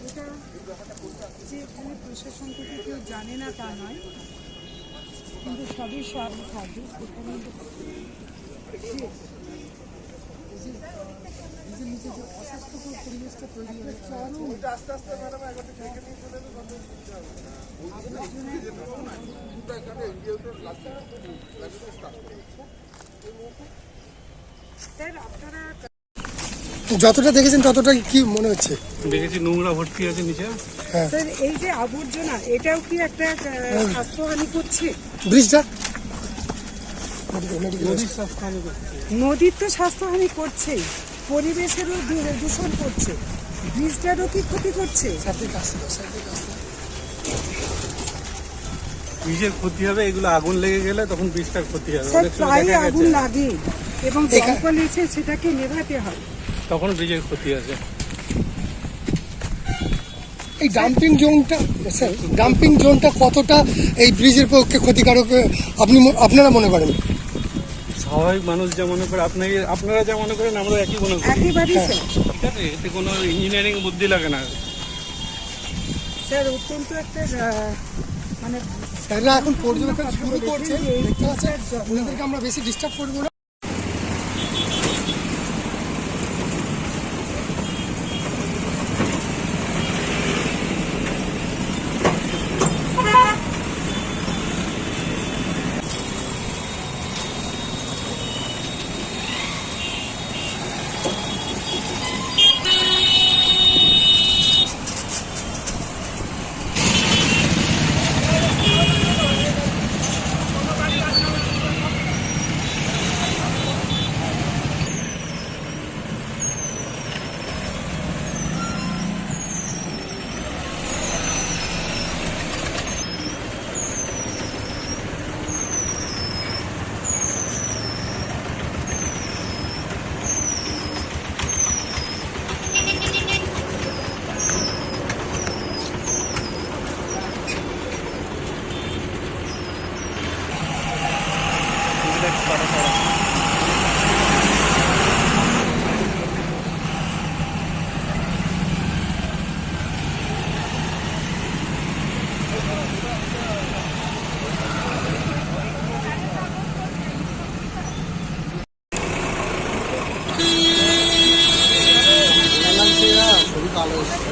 এটা যে এখানে প্রশাসন থেকে কেউ জানে না তা নয়, কিন্তু সবই সব থাকে এখানে যতটা দেখেছেন ততটা কি মনে হচ্ছে? দেখেছি নোংরা ভর্তি আছে নিচে। স্যার এই যে আবর্জনা এটাও কি একটা স্বাস্থ্যহানি করছে? ব্রিজটা? নদীর তো স্বাস্থ্যহানি করছেই পরিবেশেরও দূষণ করছে ব্রিজটারও কি ক্ষতি করছে? বীজের ক্ষতি হবে এগুলো আগুন লেগে গেলে তখন বীজটার ক্ষতি হবে। প্রায় আগুন লাগে এবং দমকল এসে সেটাকে নেভাতে হয়। তখন বীজের ক্ষতি আছে। এই ডাম্পিং জোনটা স্যার ডাম্পিং জোনটা কতটা এই ব্রিজের পক্ষে ক্ষতিকারক আপনি ম- আপনারা মনে করেন? স্বাভাবিক মানুষ যা মনে করে আপনাকে আপনারা যা মনে করেন আমরা একই মনে করি। একেবারেই স্যার। ঠিক আছে এতে কোনো ইঞ্জিনিয়ারিং বুদ্ধি লাগে না। স্যার অত্যন্ত একটা মানে স্যাররা এখন পর্যবেক্ষণ শুরু করছে। দেখতে পাচ্ছেন? ওনাদেরকে আমরা বেশি ডিস্টার্ব করব না। pada saya. College.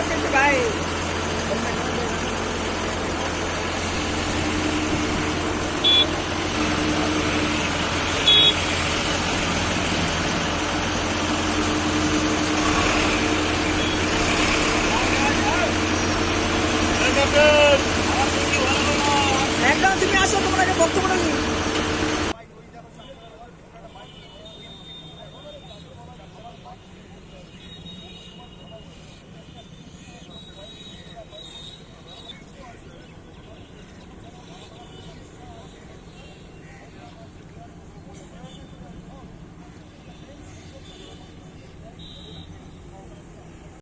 একদম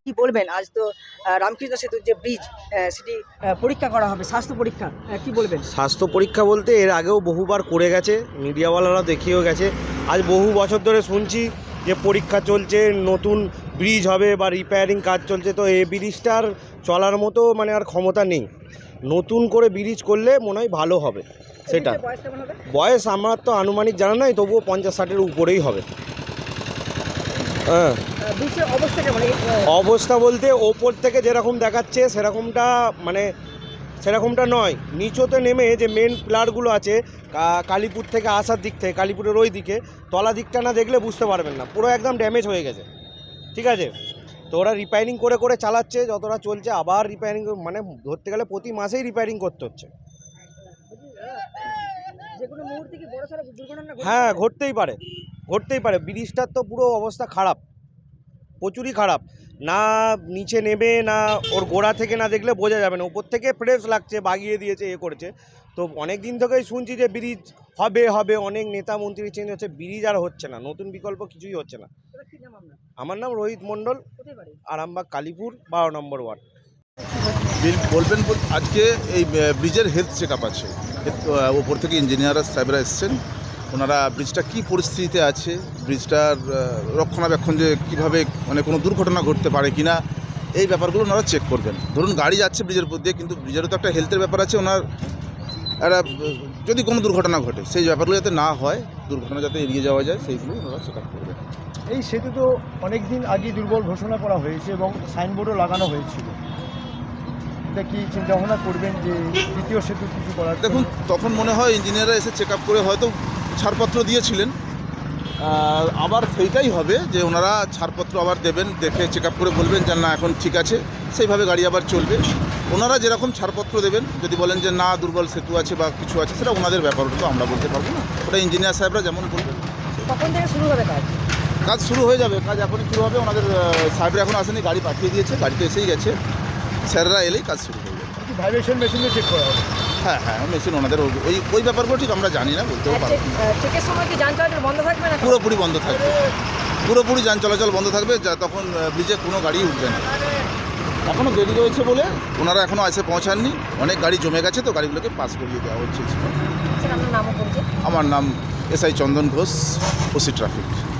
কি বলবেন? আজ তো রামকৃষ্ণ সেতুর যে ব্রিজ সেটি পরীক্ষা করা হবে স্বাস্থ্য পরীক্ষা কি বলবেন? স্বাস্থ্য পরীক্ষা বলতে এর আগেও বহুবার করে গেছে মিডিয়াওয়ালারা দেখিয়েও গেছে। আজ বহু বছর ধরে শুনছি যে পরীক্ষা চলছে নতুন ব্রিজ হবে বা রিপেয়ারিং কাজ চলছে তো এই ব্রিজটার চলার মতো মানে আর ক্ষমতা নেই। নতুন করে ব্রিজ করলে মনে হয় ভালো হবে সেটা। বয়স বয়স আমার তো আনুমানিক জানা নাই তবুও পঞ্চাশ ষাটের উপরেই হবে। হ্যাঁ অবস্থা বলতে ওপর থেকে যেরকম দেখাচ্ছে সেরকমটা মানে সেরকমটা নয় নিচতে নেমে যে মেন প্লারগুলো আছে কালীপুর থেকে আসার দিক থেকে কালীপুরের ওই দিকে তলা দিকটা না দেখলে বুঝতে পারবেন না পুরো একদম ড্যামেজ হয়ে গেছে ঠিক আছে তো ওরা রিপেয়ারিং করে করে চালাচ্ছে যতটা চলছে আবার রিপেয়ারিং মানে ধরতে গেলে প্রতি মাসেই রিপেয়ারিং করতে হচ্ছে হ্যাঁ ঘটতেই পারে ঘটতেই পারে। ব্রিজটার তো পুরো অবস্থা খারাপ। প্রচুরই খারাপ। না নিচে নেবে না ওর গোড়া থেকে না দেখলে বোঝা যাবে না। উপর থেকে ফ্রেশ লাগছে বাগিয়ে দিয়েছে এ করেছে। তো অনেক দিন থেকেই শুনছি যে ব্রিজ হবে হবে। অনেক নেতা মন্ত্রী চেঞ্জ হচ্ছে। ব্রিজ আর হচ্ছে না। নতুন বিকল্প কিছুই হচ্ছে না। আমার নাম রোহিত মণ্ডল। আরামবাগ কালীপুর বারো নম্বর ওয়ার্ড। বিল বলবেন আজকে এই ব্রিজের হেলথ চেক আপ আছে ওপর থেকে ইঞ্জিনিয়াররা সাহেবরা এসছেন। ওনারা ব্রিজটা কি পরিস্থিতিতে আছে? ব্রিজটার রক্ষণাবেক্ষণ যে কীভাবে মানে কোনো দুর্ঘটনা ঘটতে পারে কি না এই ব্যাপারগুলো ওনারা চেক করবেন। ধরুন গাড়ি যাচ্ছে ব্রিজের উপর দিয়ে কিন্তু ব্রিজেরও তো একটা হেলথের ব্যাপার আছে ওনার একটা যদি কোনো দুর্ঘটনা ঘটে সেই ব্যাপারগুলো যাতে না হয় দুর্ঘটনা যাতে এড়িয়ে যাওয়া যায় সেইগুলো ওনারা চেক আপ করবেন। এই সেতু তো অনেক দিন আগে দুর্বল ঘোষণা করা হয়েছে এবং সাইনবোর্ডও লাগানো হয়েছিল। এটা কি চিন্তা ভাবনা করবেন যে দ্বিতীয় সেতু কিছু করার দেখুন তখন মনে হয় ইঞ্জিনিয়াররা এসে চেক আপ করে হয়তো ছাড়পত্র দিয়েছিলেন। আবার সেইটাই হবে যে ওনারা ছাড়পত্র আবার দেবেন দেখে চেক আপ করে বলবেন যে না এখন ঠিক আছে সেইভাবে গাড়ি আবার চলবে। ওনারা যেরকম ছাড়পত্র দেবেন যদি বলেন যে না দুর্বল সেতু আছে বা কিছু আছে সেটা ওনাদের ব্যাপার ওটা তো আমরা বলতে পারব না। ওটা ইঞ্জিনিয়ার সাহেবরা যেমন বলবেন। কখন থেকে শুরু হবে কাজ? কাজ শুরু হয়ে যাবে কাজ এখনই শুরু হবে। ওনাদের সাহেবরা এখন আসেনি গাড়ি পাঠিয়ে দিয়েছে গাড়িতে এসেই গেছে। স্যাররা এলেই কাজ শুরু হয়ে যাবে ভাইব্রেশন মেশিনে চেক করা হবে। হ্যাঁ হ্যাঁ মেশিন ওনাদের ওই- ওই ওই ব্যাপারগুলো ঠিক আমরা জানি না বলতেও পারব না। চেকের সময় কি যান চলাচল বন্ধ থাকবে না পুরোপুরি বন্ধ থাকবে। পুরোপুরি যান চলাচল বন্ধ থাকবে যা তখন ব্রিজে কোনো গাড়ি উঠবে না। এখনও দেরি রয়েছে বলে ওনারা এখনও এসে পৌঁছাননি। অনেক গাড়ি জমে গেছে তো গাড়িগুলোকে পাস করিয়ে দেওয়া হচ্ছে। পড়ছে আমার নাম S I Chandan Ghosh OC traffic.